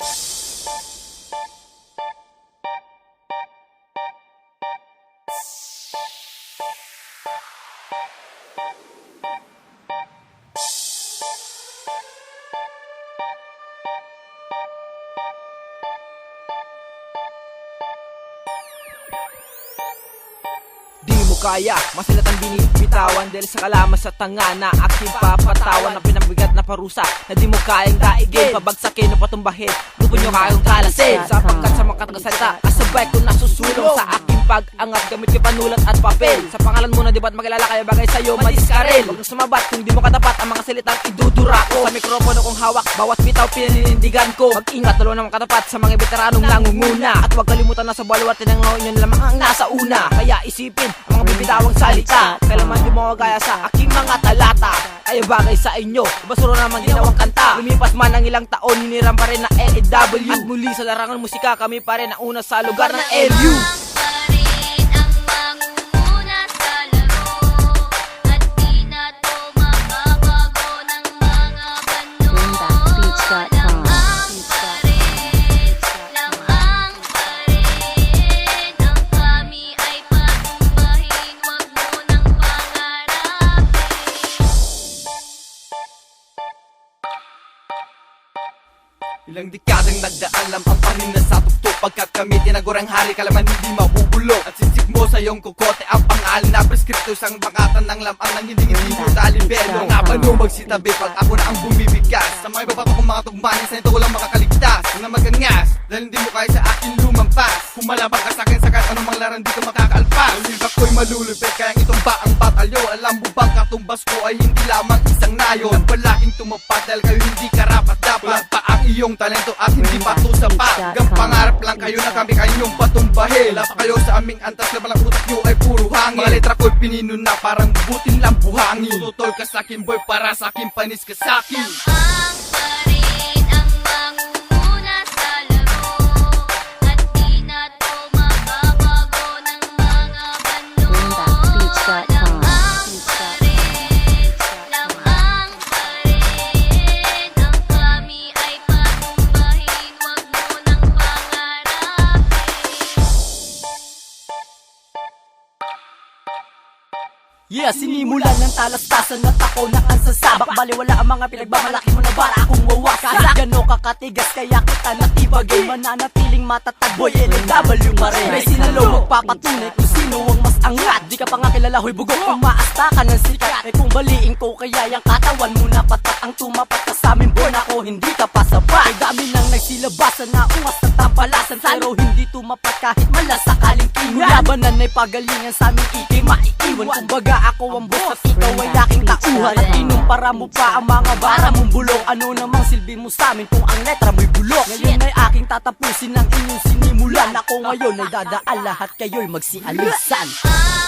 you Kaya, masilatang binibitawan Dahil sa kalamas sa tanga na aking papatawan Na pinabigat na parusa na di mo kayang daigin. Pabagsakin o patumbahin, grupo nyo kayong kalasin. Sapagkat sa mga katagalsalita, kasabay ko nasusulong Sa aking pag-angat, gamit ko panulat at papel. Sa pangalan mo na di ba't magkilala kayo bagay sa'yo, madis ka rin. Huwag sumabat kung di mo katapat ang mga salitang idudura ko. Sa mikropono kong hawak, bawat bitaw pininindigan ko. Mag-ingat, talo naman katapat sa mga veteranong nangunguna. At huwag kalimutan na sa balwarte ng ngayon lamang ang nasa una. Kaya isipin ang mga bibitawang salita. Kailangan di mo gaya sa aking mga talata. Ay bagay sa inyo, basuro naman ginawang kanta. Lumipas man ang ilang taon, hiniram pa rin na LAW At muli sa larangan musika, kami pa rin ang una sa lugar ng LU Ilang dekadang nagdaan lamang pa rin na sa tuktok. Pagkat kami tinagurang hari kalaman hindi mabubulok At sisig mo sa iyong kukote ang pangalan na preskripto. Sang bangatan ng lamang ng hindi hindi mo talibelo Nga ba no magsitabi pag ako na ang bumibigkas Sa mga iba pa kong mga tugmanin sa ito walang makakaligtas. Huwag na magangas dahil hindi mo kaya sa akin lumampas. Humalabang ka sa akin sa kahit anong mga laran di ka makakalpas ako'y malulupit kaya itong ba ang batalyo. Alam mo bang katumbas ko ay hindi lamang isang nayon? Nagpalaking tumapat dahil kayo hindi karapat dapat. Wala. Pa ang iyong talento at hindi pa to sapat Hanggang pangarap lang kayo na kami kayong patumbahin. Wala. Pa kayo sa aming antas na balang utak nyo ay puro hangin. Mga letra ko'y pinino na parang butin lang buhangin. Tutol ka sa akin boy para sa akin panis ka sa akin. Lamang Yeah, sinimulan ng talastasan at ako na ang sasabak. Baliwala ang mga pinagmamalaki mo na bara akong wawasak Gano kakatigas kaya kita natibagay Mananatiling matatag boy, LW pa rin. May sinalo. magpapatunay kung sino ang mas angat. Di ka pa nga kilala, huy bugok, umaasta ka ng sikat. Eh kung baliin ko kaya yung katawan mo na patak. Ang tumapat ka sa amin boy, ako hindi ka pa sapat. Ay dami nang nagsilabasan na ungas at tapalasan Pero hindi tumapat kahit malasakaling kingan Labanan ay pagalingan sa aming ikay maiiwan. Kumbaga ako ang boss at ikaw ay aking tauhan. At inumpara mo pa ang mga bara mong bulok. Ano namang silbi mo sa amin kung ang letra mo'y bulok? Ngayon ay aking tatapusin ang inyong sinimulan. Ako ngayon ay dadaan lahat kayo'y magsialisan. Ang